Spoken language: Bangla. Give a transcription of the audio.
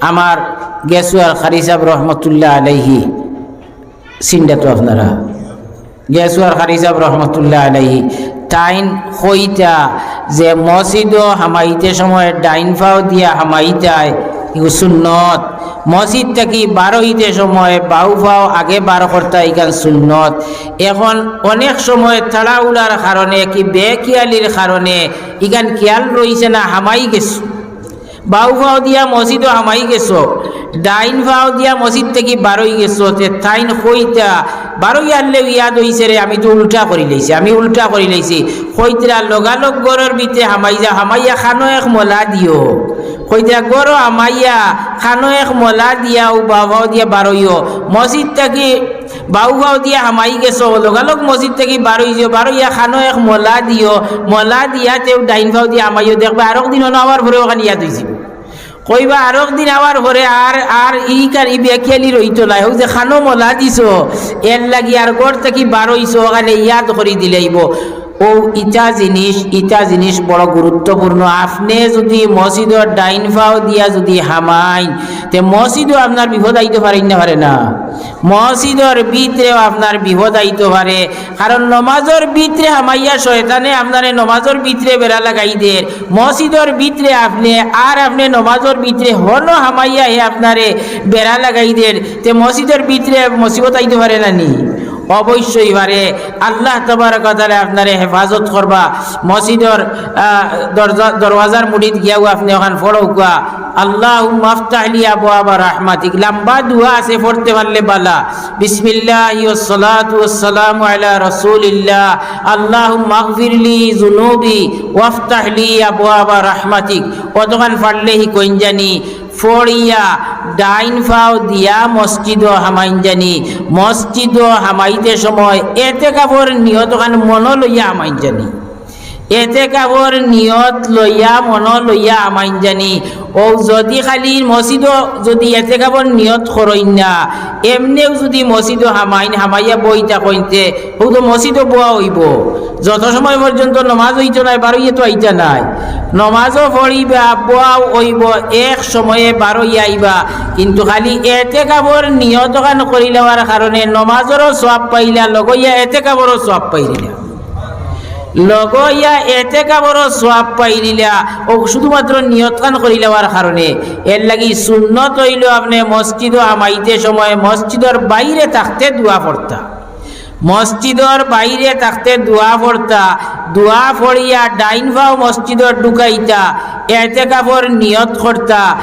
আমার গেসুয়ার খারিসাব রহমতুল্লাহ আলাইহি সিন্ডা তো আপনারা। গেসুয়ার খারিসাব রহমতুল্লাহ আলাইহি টাইন হইতা যে মসজিদ হামাইতে সময় ডাইন ফাও দিয়া হামাইতায় ইগু সুন্নত। মসজিদ থাকি বারো হইতে সময় বাউ ফাও আগে বার করতা ইখান সুন্নত। এখন অনেক সময় তাড়াউড়ার কারণে কি বেকিয়ালির কারণে ইখান খেয়াল রইছে না, হামাই গেছো। বাউ ফাও দিয়া মসজিদও হামাই গেছো, ডাইন ফাও দিয়া মসজিদ থেকে বারোই গেছো, তে তাইন কইতা বারোই আনলে ইয়াদ হইছে রে আমি তো উল্টা করি লাইছি, আমি উল্টা করি লাইছি। কইতরা লগালগ গরর ভিতরে হামাই যা হামাইয়া খানো এক মলা দিও। কইতরা গরো হামাইয়া, খানো এক মলা দিয়াও বাবাও দিয়া বারোইও মসজিদ থেকে বাউ বাউ দিয়া হামাই গেছো, লগালগ মসজিদ থেকে বারোই যাও বারোইয়া খানো এক মলা দিও। মলা দিয়া তেও ডাইন ফাও দিয়া হামাইও দেখবে আরও দিন আবার ভরে ওখানে ইয়াদ হয়েছিল কইবা আর দিন আবার পরে আর আর ই কার ই বেকিয়ালি রইতো নাই। হোক যে খানো মলা দিছ, এর লাগি আর গড় থেকে বারোইছ ওখানে ইয়াদ করি দিলেইব ও ইটা জিনিস ইটা জিনিস বড় গুরুত্বপূর্ণ আপনি যদি মসজিদর ডাইন ফাও দিয়া যদি হামাইন তে মসজিদও আপনার বিপদ আইতে পারে না পারে না। মসজিদর ভিতরেও আপনার বিপদ আইতে পারে। কারণ নমাজর ভিতরে হামাইয়া শয়তানে আপনারে নমাজর ভিতরে বেড়া লাগাই দেন মসজিদর ভিতরে আপনি আর আপনি নমাজর ভিতরে হন হামাইয়া হে আপনারে বেড়া লাগাই দে তে মসজিদের ভিতরে মুসিবত আইতে পারে না নি। অবশ্যই পারে। আল্লাহ তোমার কথারে আপনারে হেফাজত করবা। মসজিদর দরওয়াজার মুড়িত গিয়াও আপনি ওখান ফড়ৌকা আল্লাহ মাফতাহলি আবু আবা রাহমাতিক। লম্বা দুয়া আছে, পড়তে পারলে বালা। বিসমিল্লাহ সালাতু ওয়াসসালামু আলা রাসূলিল্লাহ। আল্লাহ মাগফিরলি জুনুবি ওয়াফতাহলি আবু আবা রাহমাতিক। কতখান পারলেহি কইন জানি ফড়িয়া ডাইন ফাও দিয়া মসজিদ হামাইন জানি মসজিদ হামাইতে সময় এতে কাপড় নিহত খান মন লইয়া হামাইন জানি এতে কাপড় নিয়ত লইয়া মন লইয়া আমাইন জানি। ও যদি খালি মসজিদ, যদি এতে কাপড় নিয়ত করইন না, এমনিও যদি মসজিদ হামাইন, হামাইয়া বইতা কইতে ও তো মসজিদও বোয়া হইব। যত সময় পর্যন্ত নমাজ হইত নাই বারোইয়ে তো আইতা নাই। নমাজও পড়িবা বোয়াও হইব, এক সময়ে বারোই আইবা। কিন্তু খালি এতে কাপড় নিয়ত কান করি লওয়ার কারণে নমাজেরও সব পাইলা, লগইয়া এতে কাপড়ও সব পাইলা। লগইয়া এতে কাবর সোয়াব পাইলিলা ও শুধুমাত্র নিয়তখান করি লওয়ার কারণে এর লাগি সুন্নত হইল আপনি মসজিদ আমাইতে সময় মসজিদর বাইরে থাকতে দোয়া পড়তা মসজিদর বাইরে থাকতে দোয়া পড়তা দোয়া পড়িয়া ডাইন ভাও মসজিদর ঢুকাইতা, এতে কাপড় নিয়ত করতা